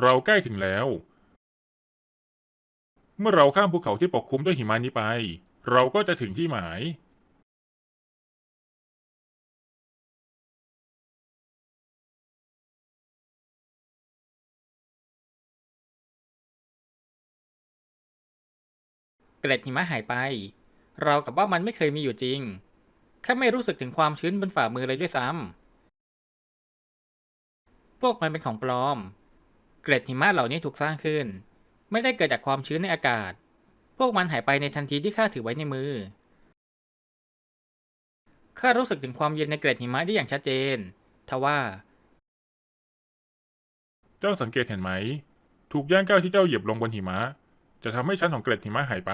เราใกล้ถึงแล้ว เมื่อเราข้ามภูเขาที่ปกคลุมด้วยหิมะนี้ไป เราก็จะถึงที่หมาย เกล็ดหิมะหายไป เรากับว่ามันไม่เคยมีอยู่จริง แค่ไม่รู้สึกถึงความชื้นบนฝ่ามือเลยด้วยซ้ำพวกมันเป็นของปลอม เกล็ดหิมะเหล่านี้ถูกสร้างขึ้น ไม่ได้เกิดจากความชื้นในอากาศ พวกมันหายไปในทันทีที่ข้าถือไว้ในมือข้ารู้สึกถึงความเย็นในเกล็ดหิมะได้อย่างชัดเจน ทว่าเจ้าสังเกตเห็นไหม ถูกย่างก้าวที่เจ้าเหยียบลงบนหิมะ จะทำให้ชั้นของเกล็ดหิมะหายไป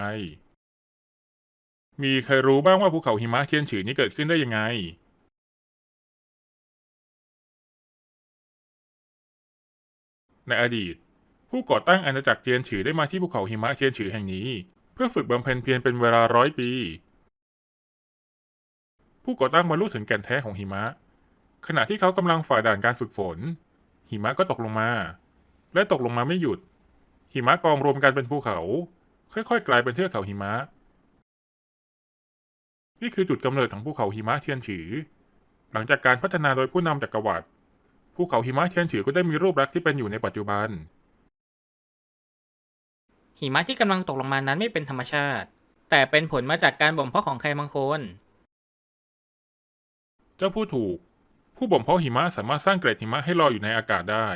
มีใครรู้บ้างว่าภูเขาหิมะเทียนฉือนี้เกิดขึ้นได้ยังไง ในอดีต ผู้ก่อตั้งอาณาจักรเทียนฉือได้มาที่ภูเขาหิมะเทียนฉือแห่งนี้ เพื่อฝึกบำเพ็ญเพียรเป็นเวลาร้อยปี ผู้ก่อตั้งมารู้ถึงแก่นแท้ของหิมะ ขณะที่เขากำลังฝ่าด่านการฝึกฝน หิมะก็ตกลงมา และตกลงมาไม่หยุด หิมะกองรวมกันเป็นภูเขา ค่อยๆ กลายเป็นเทือกเขาหิมะ นี่คือจุดกำเนิดของภูเขาหิมะเทียนฉือ หลังจากการพัฒนาโดยผู้นำจักรวรรดิ ภูเขาหิมะเทียนฉือก็ได้มีรูปลักษณ์ที่เป็นอยู่ในปัจจุบัน หิมะที่กำลังตกลงมานั้นไม่เป็นธรรมชาติ แต่เป็นผลมาจากการบ่มเพาะของใครบางคน เจ้าพูดถูก ผู้บ่มเพาะหิมะสามารถสร้างเกล็ดหิมะให้ลอยอยู่ในอากาศได้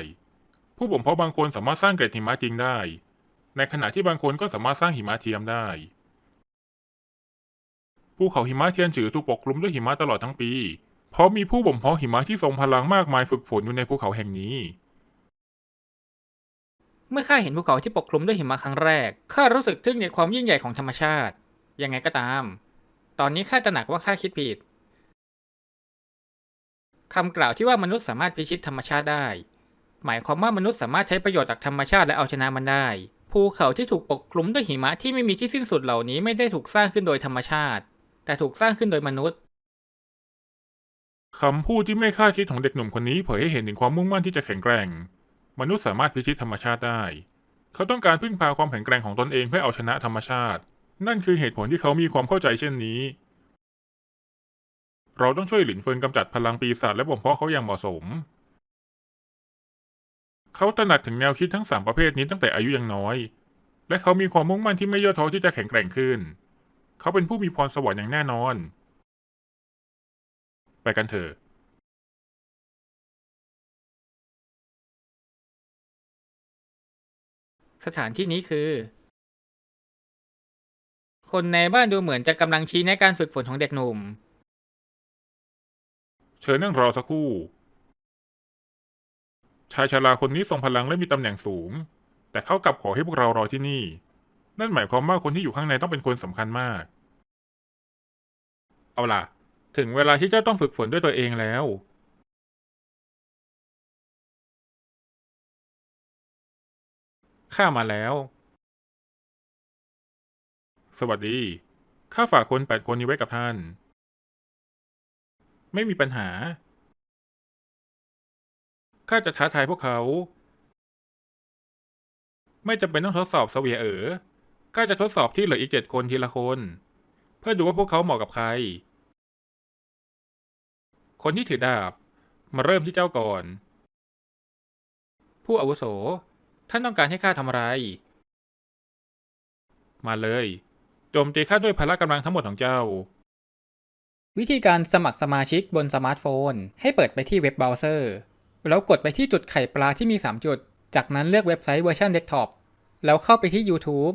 ผู้บ่มเพาะบางคนสามารถสร้างเกล็ดหิมะจริงได้ ในขณะที่บางคนก็สามารถสร้างหิมะเทียมได้ภูเขาหิมะเทียนจือถูกปกคลุมด้วยหิมะตลอดทั้งปี เพราะมีผู้บ่มเพาะหิมะที่ทรงพลังมากมายฝึกฝนอยู่ในภูเขาแห่งนี้ เมื่อข้าเห็นภูเขาที่ปกคลุมด้วยหิมะครั้งแรก ข้ารู้สึกทึ่งในความยิ่งใหญ่ของธรรมชาติ ยังไงก็ตาม ตอนนี้ข้าตระหนักว่าข้าคิดผิด คำกล่าวที่ว่ามนุษย์สามารถพิชิตธรรมชาติได้ หมายความว่ามนุษย์สามารถใช้ประโยชน์จากธรรมชาติและเอาชนะมันได้ ภูเขาที่ถูกปกคลุมด้วยหิมะที่ไม่มีที่สิ้นสุดเหล่านี้ไม่ได้ถูกสร้างขึ้นโดยธรรมชาติ แต่ถูกสร้างขึ้นโดยมนุษย์ คำพูดที่ไม่คาดคิดของเด็กหนุ่มคนนี้เผยให้เห็นถึงความมุ่งมั่นที่จะแข็งแกร่ง มนุษย์สามารถพิชิตธรรมชาติได้ เขาต้องการพึ่งพาความแข็งแกร่งของตนเองเพื่อเอาชนะธรรมชาติ นั่นคือเหตุผลที่เขามีความเข้าใจเช่นนี้ เราต้องช่วยหลินเฟิงกำจัดพลังปีศาจและบ่มเพาะเขาอย่างเหมาะสม เขาตระหนักถึงแนวคิดทั้งสามประเภทนี้ตั้งแต่อายุยังน้อย และเขามีความมุ่งมั่นที่ไม่ย่อท้อที่จะแข็งแกร่งขึ้น เขาเป็นผู้มีพรสวรรค์อย่างแน่นอน ไปกันเถอะสถานที่นี้คือ คนในบ้านดูเหมือนจะกำลังชี้ในการฝึกฝนของเด็กหนุ่ม เชิญนั่งรอสักครู่ ชายชราคนนี้ทรงพลังและมีตำแหน่งสูง แต่เขากลับขอให้พวกเรารอที่นี่ นั่นหมายความว่าคนที่อยู่ข้างในต้องเป็นคนสำคัญมาก เอาล่ะ ถึงเวลาที่เจ้าต้องฝึกฝนด้วยตัวเองแล้วข้ามาแล้ว สวัสดี ข้าฝากคนแปดคนนี้ไว้กับท่าน ไม่มีปัญหา ข้าจะท้าทายพวกเขา ไม่จำเป็นต้องทดสอบเสวียเอ๋อข้าจะทดสอบที่เหลืออีกเจ็ดคนทีละคน เพื่อดูว่าพวกเขาเหมาะกับใคร คนที่ถือดาบ มาเริ่มที่เจ้าก่อน ผู้อาวุโส ท่านต้องการให้ข้าทำอะไร มาเลย โจมตีข้าด้วยพละกำลังทั้งหมดของเจ้า วิธีการสมัครสมาชิกบนสมาร์ทโฟน ให้เปิดไปที่เว็บเบราว์เซอร์ แล้วกดไปที่จุดไข่ปลาที่มี 3 จุด จากนั้นเลือกเว็บไซต์เวอร์ชันเดสก์ท็อป แล้วเข้าไปที่ YouTube